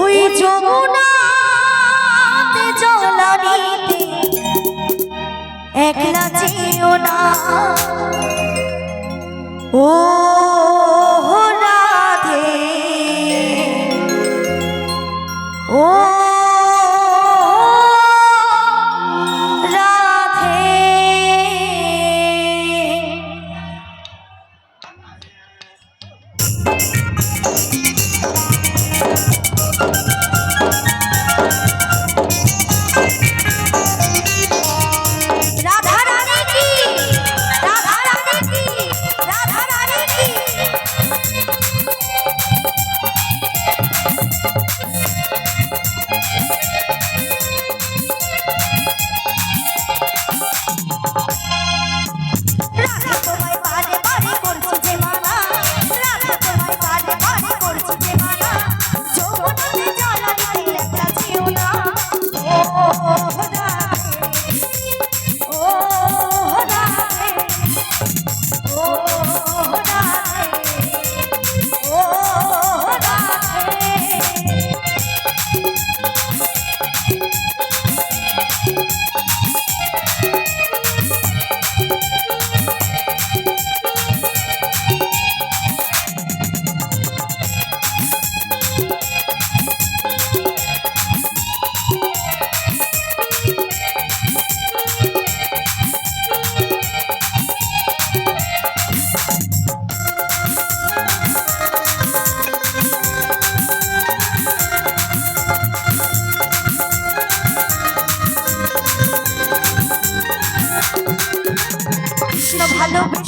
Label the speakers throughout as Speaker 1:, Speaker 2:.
Speaker 1: ওই যমুনাতে জলানিতে একলা যেও না। ও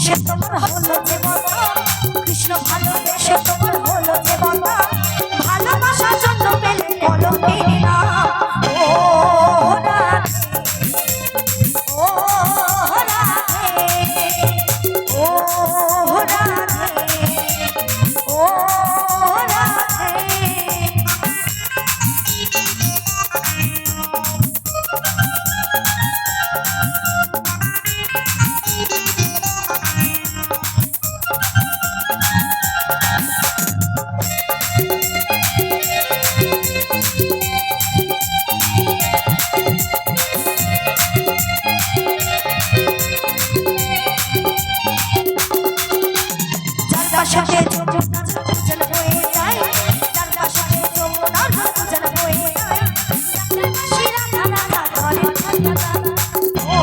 Speaker 1: সে তোমার হলো জীবন পাশে যমুনা যেন বয়ে যায়। তার পাশে যমুনা যেন বয়ে যায়। শিরা ধারা ঘরে ঠান্ডা ও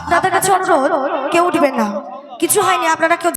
Speaker 1: আপনাদের কাছে অনুরোধ কেউ না। কিছু হয়নি আপনারা কেউ